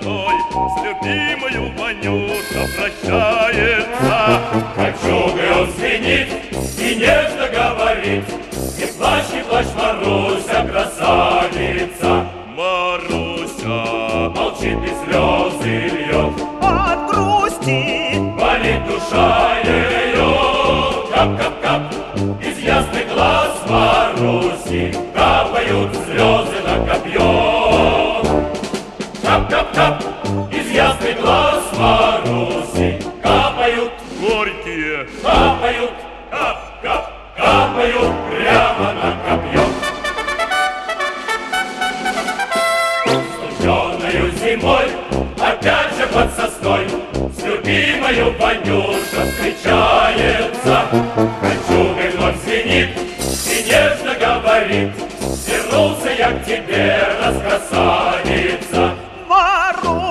весной С любимою Ванюша прощается. Кольчугой он звенит и нежно говорит Не плачь, не плачь, Маруся, красавица. Маруся Молчит и слезы льет От грусти. Болит душа ее Кап-кап-кап Из ясных глаз Маруси Капают слезы капают Кап-кап, капают Прямо на копье Студеною зимой Опять же под сосной С любимою Ванюша встречается. Кольчугой вновь звенит И нежно говорит Вернулся я к тебе, раскрасавица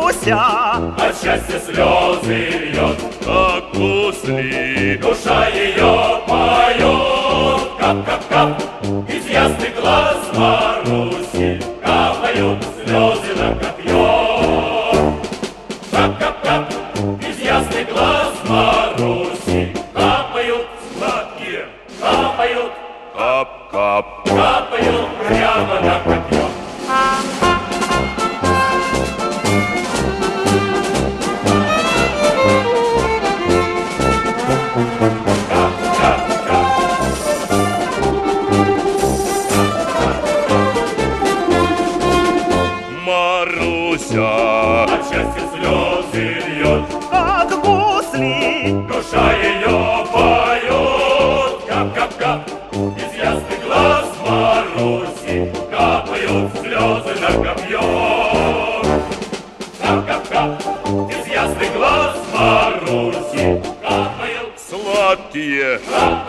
Маруся От счастья слезы льет Как гусли Душа ее поет. Кап-кап-кап Из ясных глаз Маруси Капают слезы на копье. Кап-кап-кап Из ясных глаз Маруси Капают сладкие Капают, Кап-кап. Капают Прямо на копье От счастья слезы льет Как гусли Душа ее поет, кап-кап-кап, из ясных глаз Маруси капают слезы на копье. Кап-кап-кап, из ясных глаз Маруси капают, Сладкие. капают,